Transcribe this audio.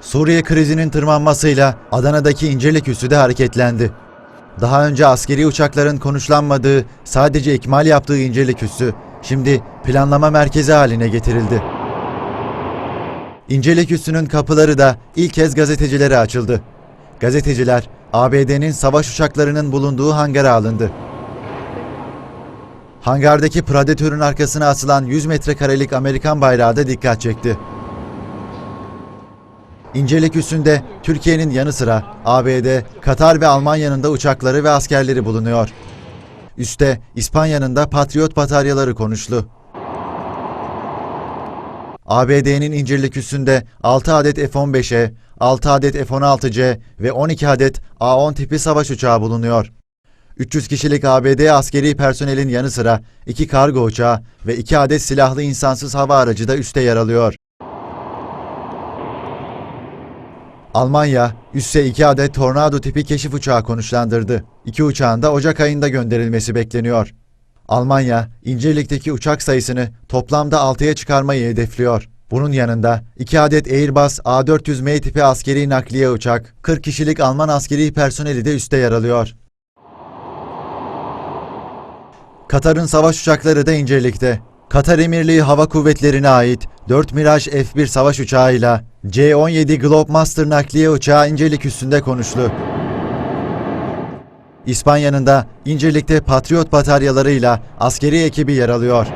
Suriye krizinin tırmanmasıyla Adana'daki İncirlik üssü de hareketlendi. Daha önce askeri uçakların konuşlanmadığı, sadece ikmal yaptığı İncirlik üssü, şimdi planlama merkezi haline getirildi. İncirlik üssünün kapıları da ilk kez gazetecilere açıldı. Gazeteciler, ABD'nin savaş uçaklarının bulunduğu hangara alındı. Hangardaki Predator'un arkasına asılan 100 metrekarelik Amerikan bayrağı da dikkat çekti. İncelik üssünde Türkiye'nin yanı sıra ABD, Katar ve Almanya'nın da uçakları ve askerleri bulunuyor. Üste İspanya'nın da Patriot bataryaları konuşlu. ABD'nin İncirlik üssünde 6 adet F-15'e, 6 adet F-16C ve 12 adet A-10 tipi savaş uçağı bulunuyor. 300 kişilik ABD askeri personelin yanı sıra 2 kargo uçağı ve 2 adet silahlı insansız hava aracı da üste yer alıyor. Almanya, üsse 2 adet Tornado tipi keşif uçağı konuşlandırdı. İki uçağın da Ocak ayında gönderilmesi bekleniyor. Almanya, İncirlik'teki uçak sayısını toplamda 6'ya çıkarmayı hedefliyor. Bunun yanında 2 adet Airbus A400M tipi askeri nakliye uçak, 40 kişilik Alman askeri personeli de üste yer alıyor. Katar'ın savaş uçakları da İncirlik'te. Katar Emirliği Hava Kuvvetleri'ne ait 4 Mirage F-1 savaş uçağıyla C-17 Globemaster nakliye uçağı İncirlik üstünde konuşlu. İspanya'nın da İncirlik'te Patriot bataryalarıyla askeri ekibi yer alıyor.